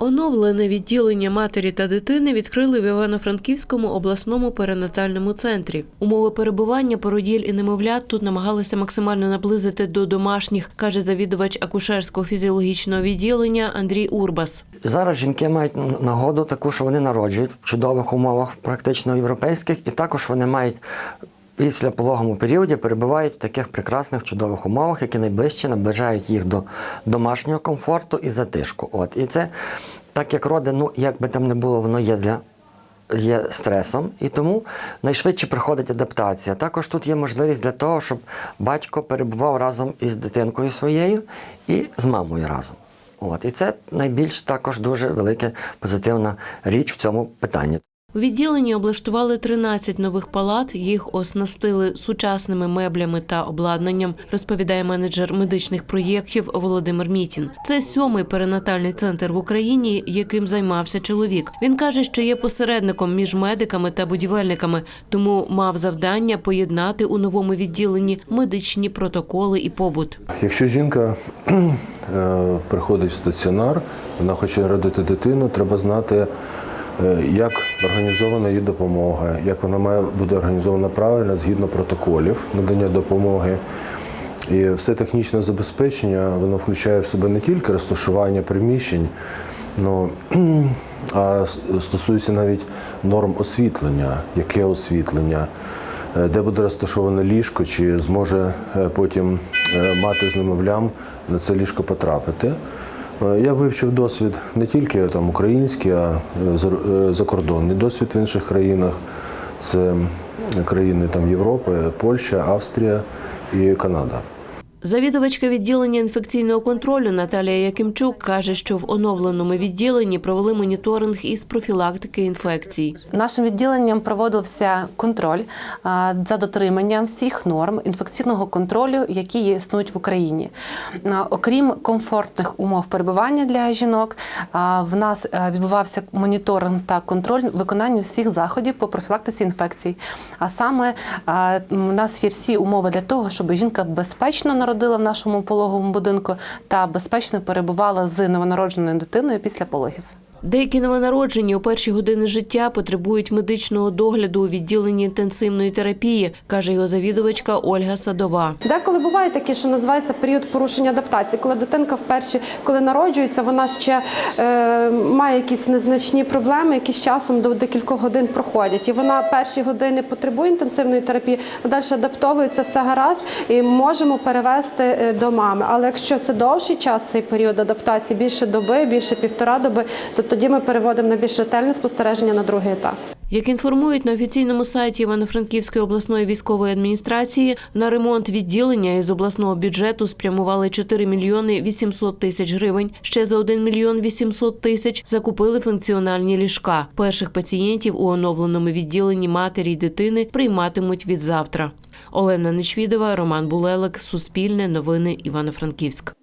Оновлене відділення матері та дитини відкрили в Івано-Франківському обласному перинатальному центрі. Умови перебування породіль і немовлят тут намагалися максимально наблизити до домашніх, каже завідувач акушерського фізіологічного відділення Андрій Урбас. Зараз жінки мають нагоду таку, що вони народжують в чудових умовах, практично європейських, і також вони мають після пологому періоді перебувають в таких прекрасних чудових умовах, які найближче наближають їх до домашнього комфорту і затишку. От і це так як роди, ну як би там не було, воно є для. Є стресом, і тому найшвидше приходить адаптація. Також тут є можливість для того, щоб батько перебував разом із дитинкою своєю і з мамою разом. От і це найбільш також дуже велика позитивна річ в цьому питанні. У відділенні облаштували 13 нових палат. Їх оснастили сучасними меблями та обладнанням, розповідає менеджер медичних проєктів Володимир Мітін. Це сьомий перинатальний центр в Україні, яким займався чоловік. Він каже, що є посередником між медиками та будівельниками, тому мав завдання поєднати у новому відділенні медичні протоколи і побут. Якщо жінка е, приходить в стаціонар, вона хоче родити дитину, треба знати, як організована її допомога, як вона має бути організована правильно згідно протоколів надання допомоги. І все технічне забезпечення воно включає в себе не тільки розташування приміщень, но, а стосується навіть норм освітлення, яке освітлення, е, де буде розташоване ліжко, чи зможе е, потім е, мати з немовлям на це ліжко потрапити. Е, Я вивчив досвід не тільки там український, а е, е, закордонний досвід в інших країнах. Це країни там Європи, Польща, Австрія і Канада. Завідувачка відділення інфекційного контролю Наталія Якимчук каже, що в оновленому відділенні провели моніторинг із профілактики інфекцій. Нашим відділенням проводився контроль за дотриманням всіх норм інфекційного контролю, які існують в Україні. Окрім комфортних умов перебування для жінок, в нас е, відбувався моніторинг та контроль виконання всіх заходів по профілактиці інфекцій. А саме у нас є всі умови для того, щоб жінка безпечно народила в нашому пологовому будинку та безпечно перебувала з новонародженою дитиною після пологів. Деякі новонароджені у перші години життя потребують медичного догляду у відділенні інтенсивної терапії, каже його завідувачка Ольга Садова. Деколи буває таке, що називається період порушення адаптації, коли дитинка вперше, коли народжується, вона ще е, має якісь незначні проблеми, які з часом до декількох годин проходять. І вона перші години потребує інтенсивної терапії, далі адаптовується все гаразд і можемо перевести е, до мами. Але якщо це довший час, цей період адаптації, більше доби, більше півтора доби, то тоді ми переводимо на більш ретельне спостереження на другий етап. Як інформують на офіційному сайті Івано-Франківської обласної військової адміністрації, на ремонт відділення із обласного бюджету спрямували 4 мільйони 800 тисяч гривень. Ще за 1 мільйон 800 тисяч закупили функціональні ліжка. Перших пацієнтів у оновленому відділенні матері й дитини прийматимуть від завтра. Олена Нечвідова, Роман Булелик, Суспільне, Новини Івано-Франківськ.